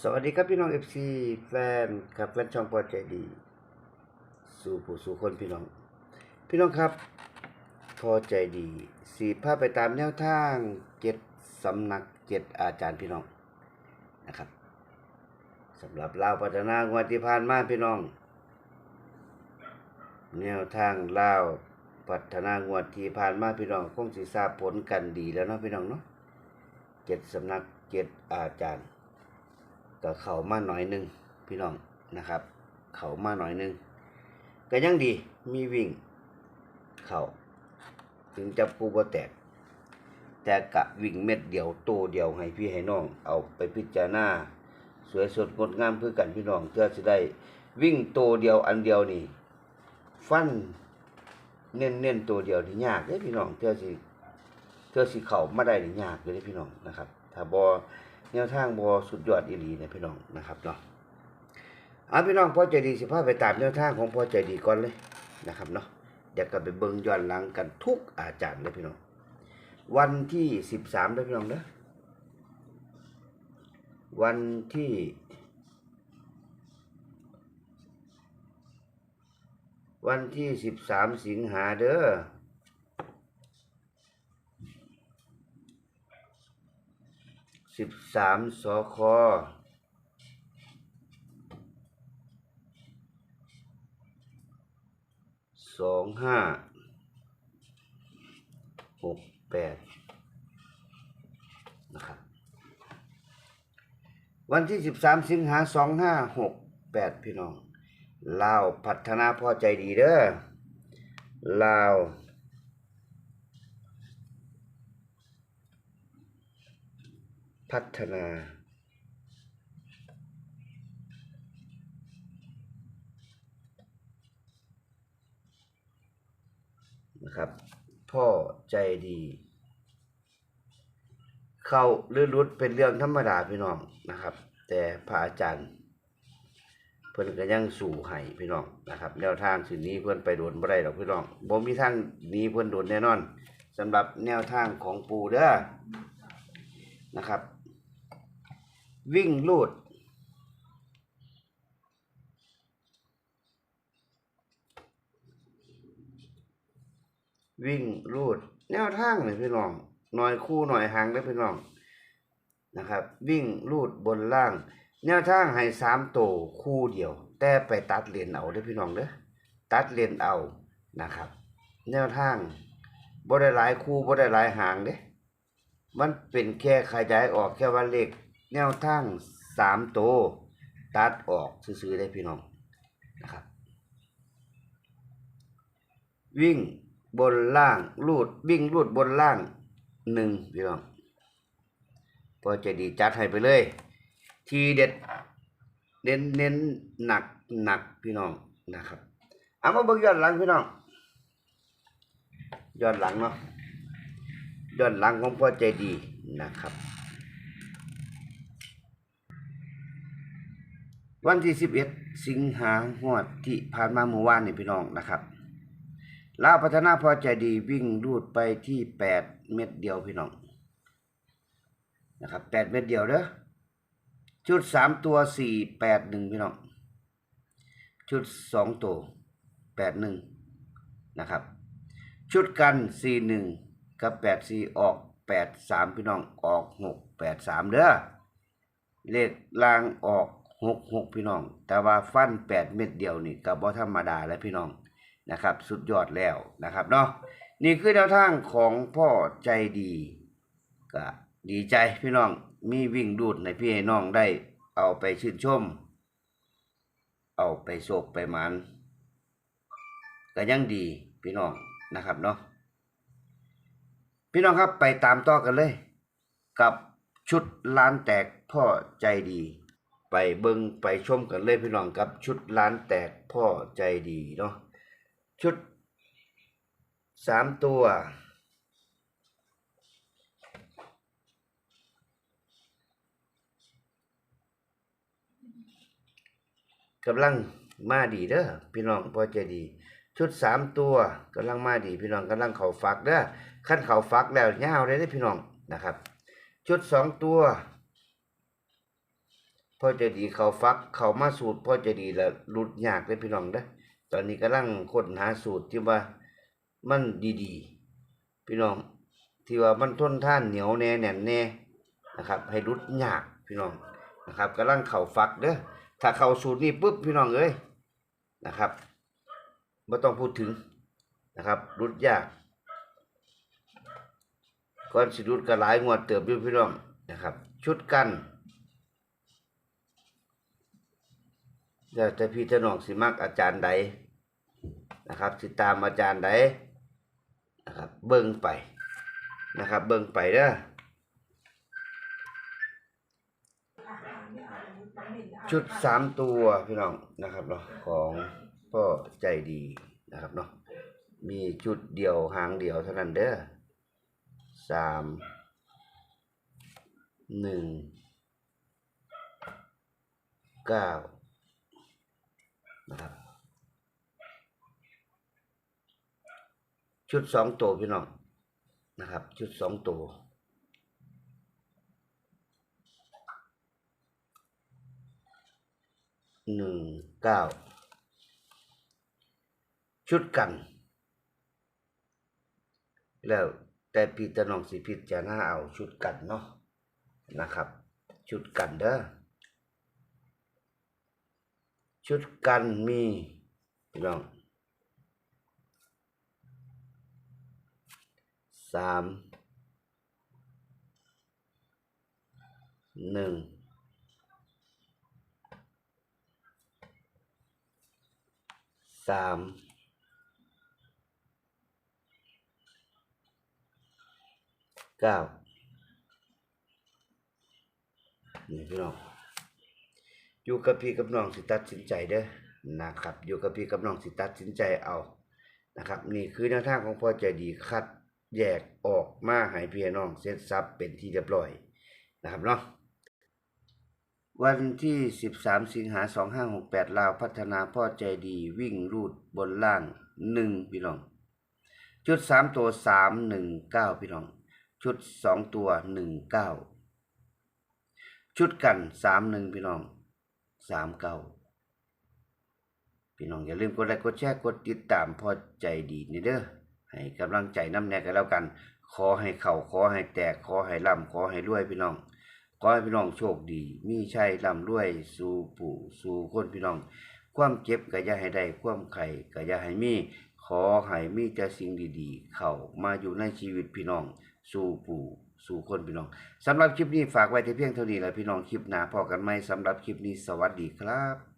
สวัสดีครับพี่น้อง FC แฟนกับแฟนช่องพอใจดี สู่ผู้สู่คนพี่น้อง พี่น้องครับ พอใจดีสีภาพไปตามแนวทางเจ็ดสำนักเจ็ดอาจารย์พี่น้องนะครับสำหรับลาวพัฒนางวดที่ผ่านมาพี่น้อง แนวทางลาวพัฒนางวดที่ผ่านมาพี่น้องคงสิทราบผลกันดีแล้วเนาะพี่น้องเนาะเจ็ดสำนักเจ็ดอาจารย์ ก็เข่ามาหน่อยหนึงพี่น้องนะครับ เข่ามาหน่อยหนึงก็ยังดีมีวิ่ง เขาถึงจะปูบ่แตก แต่กะวิ่งเม็ดเดียวโตเดียวให้พี่ให้น้อง เอาไปพิจารณาสวยสดงดงามเพื่อกันพี่น้องเพื่อจะได้วิ่งโตเดียวอันเดียวนี่ฟันเน้นเน้นตัวเดียวนี่ยากเด้พี่น้องเพื่อสิเพื่อสิเข้ามาได้นี่ยากเลยพี่น้องนะครับ ถ้าบ่ แนวทางบ่สุดยอดอีหลีเนี่ยพี่น้องนะครับเนาะเอาพี่น้องพอใจดีสิพาไปตามแนวทางของพอใจดีก่อนเลยนะครับเนาะเดี๋ยวก็ไปเบิ่งย้อนหลังกันทุกอาจารย์เลยพี่น้อง วันที่สิบสามด้วยพี่น้องเด้อวันที่วันที่สิบสามสิงหาเด้อ สิบสามสคสองห้าหกแปดนะครับวันที่สิบสามสิงหาสองห้าหกแปดพี่น้องลาวพัฒนาพอใจดีเด้อลาว พัฒนา นะครับ พ่อใจดี เข้าหรือรุดเป็นเรื่องธรรมดาพี่น้องนะครับ แต่พระอาจารย์ เพิ่อนก็ยังสู่ให้พี่น้องนะครับ แนวทางสิหนี้เพิ่อนไปโดนบ่ได้ดอกพี่น้องบ่มีทางนี้เพิ่อนโดนแน่นอนสำหรับแนวทางของปู่เด้อนะครับ วิ่งลูด วิ่งลูด แนวทางเลยพี่น้องหน่อยคู่หน่อยหางเด้พี่น้องนะครับ วิ่งลูดบนล่าง แนวทางให้สามโตวคู่เดียว แต่ไปตัดเลนเอาเด้พี่น้องเด้อตัดเลนเอานะครับ แนวทางบ่ได้หลายคู่บ่ได้หลายหางเด้มันเป็นแค่ขยายออกแค่ว่าเลข แนวทางสามโตวตัดออกซื่อได้พี่น้องนะครับ วิ่งบนล่างลูดวิ่งลูดบนล่างหนึ่งพี่น้องพอใจะดีจัดให้ไปเลย ทีเด็ดเน้นเน้นหนักหนักพี่น้องนะครับเอามาเบิ่งย้อนหลังพี่น้องย้อนหลังเนาะย้อนหลังของพ่อใจดีนะครับ วันที่สิบเอ็ดสิงหาหวดที่ผ่านมาเมื่อวานนี่พี่น้องนะครับลาวพัฒนาพอใจดีวิ่งรูดไปที่แปดเม็ดเดียวพี่น้องนะครับแปดเม็ดเดียวเด้อชุดสามตัวสี่แปดหนึ่งพี่น้อง ชุดสองตัวแปดหนึ่งนะครับ ชุดกันสี่หนึ่งกับแปดสี่ออกแปดสามพี่น้องออกหกแปดสามเด้อเลขลางออก หกหกพี่น้อง แต่ว่าฟันแปดเม็ดเดียวนี่กับบ่ธรรมดาแล้วพี่น้องนะครับ สุดยอดแล้วนะครับเนาะนี่คือแนวทางของพ่อใจดีก็ดีใจพี่น้องมีวิ่งดูดในพี่น้องได้เอาไปชื่นชม เอาไปโศกไปมันก็ยังดีพี่น้องนะครับเนาะพี่น้องครับไปตามต่อกันเลย กับชุดร้านแตกพ่อใจดี ไปเบิงไปชมกันเลยพี่น้องกับชุดร้านแตกพ่อใจดีเนาะชุดสามตัวกำลังมาดีเด้อพี่น้องพอใจดี ชุดสามตัวกำลังมาดี พี่น้องกำลังเขาฟักเด้อขั้นเขาฟักแล้วยาวเลยเด้อพี่น้องนะครับ ชุดสองตัว พ่อจะดีเขาฟักเขามาสูตรพ่อจะดีแล้วหลุดยากเลยพี่น้องเด้อตอนนี้กำลังค้นหาสูตรที่ว่ามันดีๆ พี่น้องที่ว่ามันทนท่านเหนียวแน่แน่นแน่นะครับ ให้หลุดยากพี่น้องนะครับกำลังเข้าฟักเด้อถ้าเข้าสูตรนี้ปุ๊บพี่น้องเอ้ยนะครับไม่ต้องพูดถึงนะครับหลุดยากก่อนสิหลุดก็หลายงวดเติบอยู่พี่น้องนะครับ ชุดกัน แล้วแต่พี่จะน้องสิมักอาจารย์ใดนะครับสิตามอาจารย์ใดนะครับเบิ่งไปนะครับ เบิ่งไปเด้อชุดสามตัวพี่น้องนะครับเนาะของพ่อใจดีนะครับเนาะมีชุดเดียวหางเดียวเท่านั้นเด้อสามหนึ่งเก้า นะครับ ชุดสองตัวพี่น้องนะครับ ชุดสองตัวหนึ่งเก้าชุดกัน แล้วแต่พี่ตะนองสิพิจารณาเอาชุดกันเนาะนะครับ ชุดกันเด้อ ชุดกันมีพี่น้องสามหนึ่งสามเก้านี่พี่น้อง อยู่กับพี่กับน้องสิตัดสินใจเด้อนะครับ อยู่กับพี่กับน้องสิตัดสินใจเอานะครับ นี่คือแนวทางของพ่อใจดีคัดแยกออกมาให้พี่น้องเสร็จสับเป็นที่เรียบร้อยนะครับเนาะวันที่ 13 สิงหา 2568 ลาวพัฒนาพ่อใจดีวิ่งรูดบนล่าง 1 พี่น้องจุด 3 ตัว 319 พี่น้อง ชุดสองตัวหนึ่งเก้าชุดกันสามหนึ่งพี่น้อง สามเก้าพี่น้องอย่าลืมกดไลค์กดแชร์กดติดตามพอใจดีนี่เด้อให้กำลังใจน้ำแน่กันแล้วกัน ขอให้เข่าขอให้แตกขอให้ร่ำขอให้รวยพี่น้องขอให้พี่น้องโชคดี มีชัยร่ำรวย สู่ปู่สู่คนพี่น้อง ความเจ็บก็อย่าให้ได้ความไข่ก็อย่าให้มี ขอให้มีแต่สิ่งดีๆ เข้ามาอยู่ในชีวิตพี่น้อง สู่ปู่ สู่คนพี่น้องสำหรับคลิปนี้ฝากไว้แต่เพียงเท่านี้แหละพี่น้องคลิปหน้าพอกันไหมสำหรับคลิปนี้สวัสดีครับ